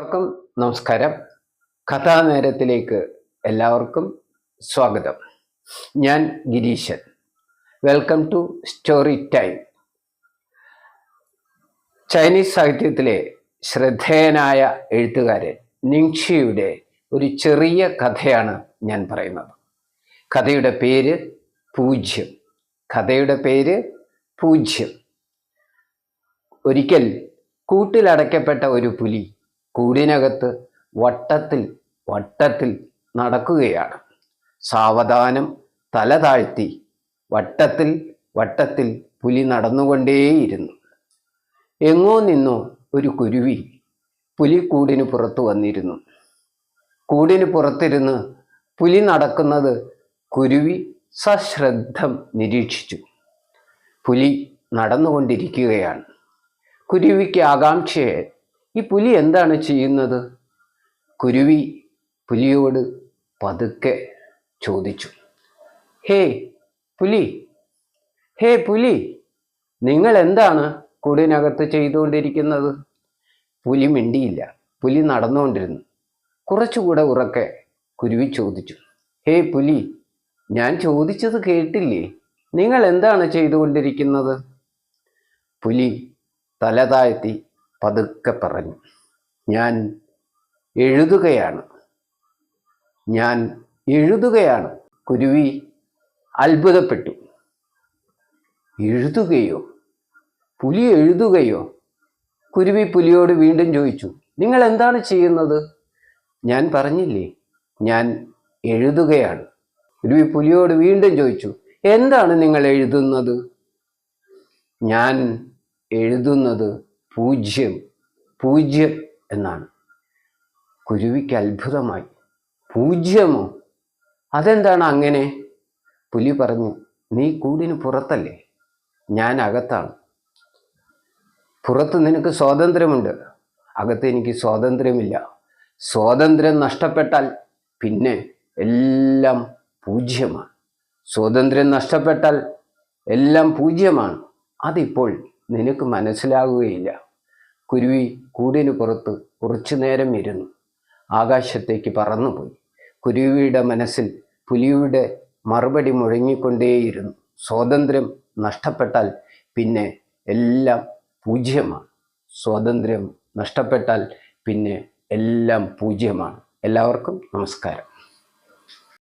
എല്ലാവർക്കും നമസ്കാരം. കഥാനേരത്തിലേക്ക് എല്ലാവർക്കും സ്വാഗതം. ഞാൻ Gireeshan. Welcome to story time Chinese സാഹിത്യത്തിലെ ശ്രദ്ധേയനായ എഴുത്തുകാരൻ നിങ്ഷിയുടെ ഒരു ചെറിയ കഥയാണ് ഞാൻ പറയുന്നത്. കഥയുടെ പേര് പൂജ്യം. കഥയുടെ പേര് പൂജ്യം. ഒരിക്കൽ കൂട്ടിലടയ്ക്കപ്പെട്ട ഒരു പുലി കൂടിനകത്ത് വട്ടത്തിൽ വട്ടത്തിൽ നടക്കുകയാണ്. സാവധാനം തല താഴ്ത്തി വട്ടത്തിൽ വട്ടത്തിൽ പുലി നടന്നുകൊണ്ടേയിരുന്നു. എങ്ങോ നിന്നോ ഒരു കുരുവി പുലിക്കൂടിന് പുറത്തു വന്നിരുന്നു. കൂടിന് പുറത്തിരുന്ന് പുലി നടക്കുന്നത് കുരുവി സശ്രദ്ധം നിരീക്ഷിച്ചു. പുലി നടന്നുകൊണ്ടിരിക്കുകയാണ്. കുരുവിക്ക് ആകാംക്ഷയെ ഈ പുലി എന്താണ് ചെയ്യുന്നത്? കുരുവി പുലിയോട് പതുക്കെ ചോദിച്ചു. ഹേ പുലി ഹേ പുലി നിങ്ങൾ എന്താണ് കൂടിനകത്ത് ചെയ്തുകൊണ്ടിരിക്കുന്നത്? പുലി മിണ്ടിയില്ല. പുലി നടന്നുകൊണ്ടിരുന്നു. കുറച്ചുകൂടെ ഉറക്കെ കുരുവി ചോദിച്ചു. ഹേ പുലി ഞാൻ ചോദിച്ചത് കേട്ടില്ലേ? നിങ്ങൾ എന്താണ് ചെയ്തുകൊണ്ടിരിക്കുന്നത്? പുലി തല താഴ്ത്തി പതുക്കെ പറഞ്ഞു. ഞാൻ എഴുതുകയാണ്. ഞാൻ എഴുതുകയാണ്. കുരുവി അത്ഭുതപ്പെട്ടു. എഴുതുകയോ? പുലി എഴുതുകയോ? കുരുവി പുലിയോട് വീണ്ടും ചോദിച്ചു നിങ്ങൾ എന്താണ് ചെയ്യുന്നത്? ഞാൻ പറഞ്ഞില്ലേ ഞാൻ എഴുതുകയാണ്. കുരുവി പുലിയോട് വീണ്ടും ചോദിച്ചു എന്താണ് നിങ്ങൾ എഴുതുന്നത്? ഞാൻ എഴുതുന്നത് പൂജ്യം പൂജ്യം എന്നാണ്. കുരുവിക്ക് അത്ഭുതമായി. പൂജ്യമോ? അതെന്താണ് അങ്ങനെ? പുലി പറഞ്ഞു നീ കൂടിന് പുറത്തല്ലേ? ഞാൻ അകത്താണ്. പുറത്ത് നിനക്ക് സ്വാതന്ത്ര്യമുണ്ട്. അകത്ത് എനിക്ക് സ്വാതന്ത്ര്യമില്ല. സ്വാതന്ത്ര്യം നഷ്ടപ്പെട്ടാൽ പിന്നെ എല്ലാം പൂജ്യമാണ്. സ്വാതന്ത്ര്യം നഷ്ടപ്പെട്ടാൽ എല്ലാം പൂജ്യമാണ്. അതിപ്പോൾ നിനക്ക് മനസ്സിലാകുകയില്ല കുരുവി കൂടിനു പുറത്ത് കുറച്ചു നേരം ഇരുന്നു. ആകാശത്തേക്ക് പറന്നുപോയി. കുരുവിയുടെ മനസ്സിൽ പുലിയുടെ മറുപടി മുഴങ്ങിക്കൊണ്ടേയിരുന്നു. സ്വാതന്ത്ര്യം നഷ്ടപ്പെട്ടാൽ പിന്നെ എല്ലാം പൂജ്യമാണ്. സ്വാതന്ത്ര്യം നഷ്ടപ്പെട്ടാൽ പിന്നെ എല്ലാം പൂജ്യമാണ്. എല്ലാവർക്കും നമസ്കാരം.